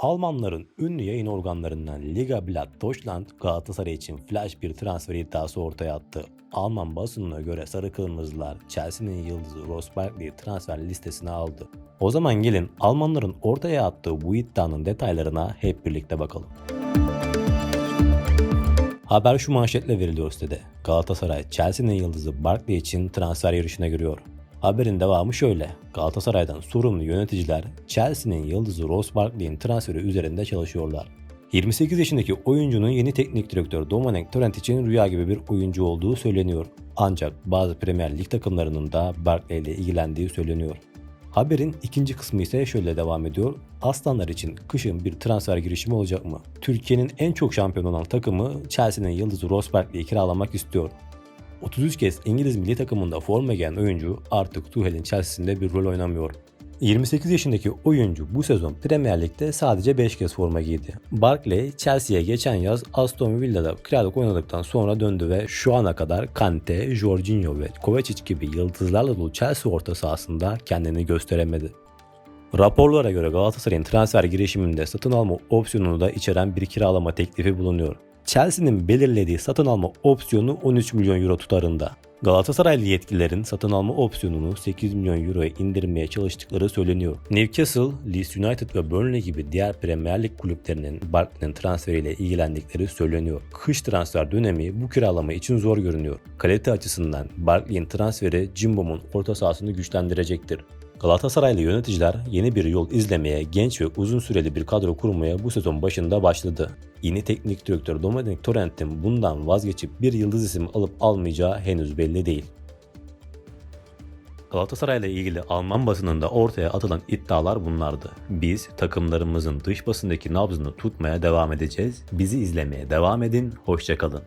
Almanların ünlü yayın organlarından Liga Blatt Deutschland Galatasaray için flash bir transfer iddiası ortaya attı. Alman basınına göre Sarı Kırmızılar Chelsea'nin yıldızı Ross Barkley'i transfer listesine aldı. O zaman gelin Almanların ortaya attığı bu iddianın detaylarına hep birlikte bakalım. Haber şu manşetle veriliyor sitede. Galatasaray Chelsea'nin yıldızı Barkley için transfer yarışına giriyor. Haberin devamı şöyle. Galatasaray'dan sorumlu yöneticiler Chelsea'nin yıldızı Ross Barkley'in transferi üzerinde çalışıyorlar. 28 yaşındaki oyuncunun yeni teknik direktör Dominic Torrent için rüya gibi bir oyuncu olduğu söyleniyor. Ancak bazı Premier Lig takımlarının da Barkley ile ilgilendiği söyleniyor. Haberin ikinci kısmı ise şöyle devam ediyor. Aslanlar için kışın bir transfer girişimi olacak mı? Türkiye'nin en çok şampiyon olan takımı Chelsea'nin yıldızı Ross Barkley'i kiralamak istiyor. 33 kez İngiliz milli takımında forma giyen oyuncu artık Tuchel'in Chelsea'sinde bir rol oynamıyor. 28 yaşındaki oyuncu bu sezon Premier Lig'de sadece 5 kez forma giydi. Barkley, Chelsea'ye geçen yaz Aston Villa'da kiralık oynadıktan sonra döndü ve şu ana kadar Kante, Jorginho ve Kovacic gibi yıldızlarla dolu Chelsea orta sahasında kendini gösteremedi. Raporlara göre Galatasaray'ın transfer girişiminde satın alma opsiyonunu da içeren bir kiralama teklifi bulunuyor. Chelsea'nin belirlediği satın alma opsiyonu 13 milyon euro tutarında. Galatasaraylı yetkililerin satın alma opsiyonunu 8 milyon euroya indirmeye çalıştıkları söyleniyor. Newcastle, Leeds United ve Burnley gibi diğer Premier Lig kulüplerinin Barkley'nin transferiyle ilgilendikleri söyleniyor. Kış transfer dönemi bu kiralama için zor görünüyor. Kalite açısından Barkley'in transferi Cimbom'un orta sahasını güçlendirecektir. Galatasaraylı yöneticiler yeni bir yol izlemeye, genç ve uzun süreli bir kadro kurmaya bu sezon başında başladı. Yeni teknik direktör Dominic Torrent'in bundan vazgeçip bir yıldız isim alıp almayacağı henüz belli değil. Galatasaray'la ilgili Alman basınında ortaya atılan iddialar bunlardı. Biz takımlarımızın dış basındaki nabzını tutmaya devam edeceğiz. Bizi izlemeye devam edin. Hoşçakalın.